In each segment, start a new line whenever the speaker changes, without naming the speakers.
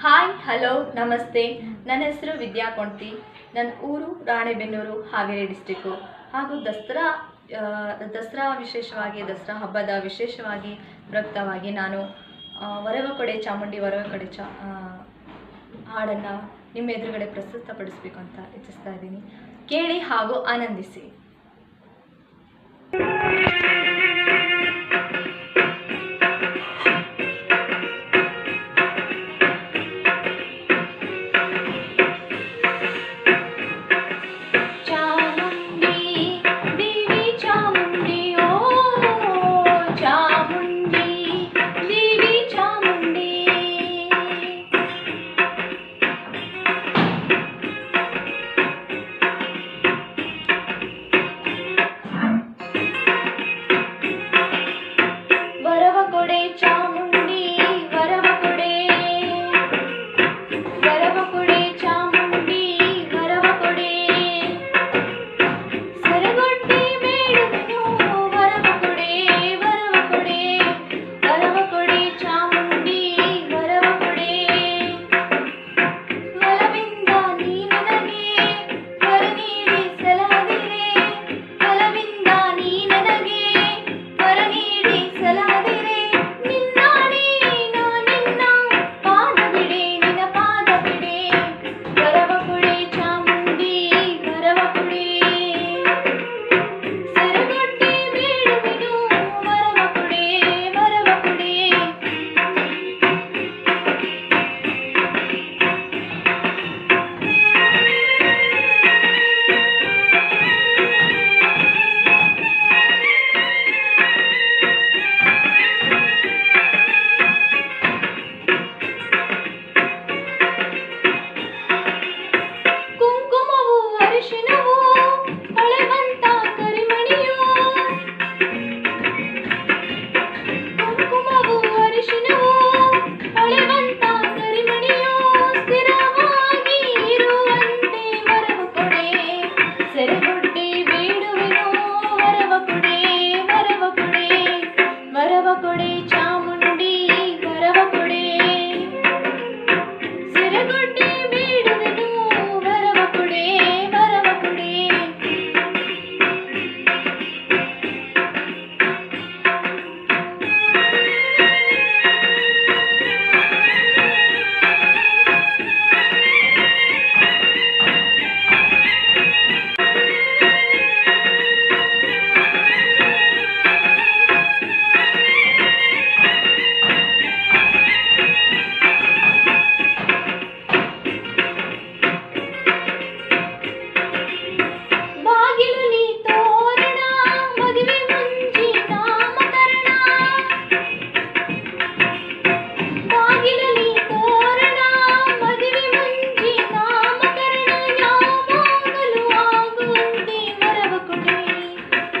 Hi, hello, ನಮಸ್ತೆ. ನನ್ನ ಹೆಸರು ವಿದ್ಯಾ ಕೊಂಟಿ ನನ್ನ ಊರು ರಾಣೆಬೆನ್ನೂರು, ಹಾವೇರಿ ಡಿಸ್ಟಿಕ್ಕು ಹಾಗೂ ದಸರಾ ದಸರಾ ವಿಶೇಷವಾಗಿ, ದಸರಾ ಹಬ್ಬದ ವಿಶೇಷವಾಗಿ ಪ್ರಯುಕ್ತವಾಗಿ ನಾನು ವರವ ಕೊಡೆ ಚಾಮುಂಡಿ ವರವ ಕಡೆ ಚಾ ಹಾಡನ್ನು ನಿಮ್ಮ ಎದುರುಗಡೆ ಪ್ರಸ್ತುತಪಡಿಸ್ಬೇಕು ಅಂತ ಇಚ್ಛಿಸ್ತಾ ಇದ್ದೀನಿ. ಕೇಳಿ ಹಾಗೂ ಆನಂದಿಸಿ.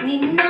camino.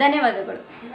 ಧನ್ಯವಾದಗಳು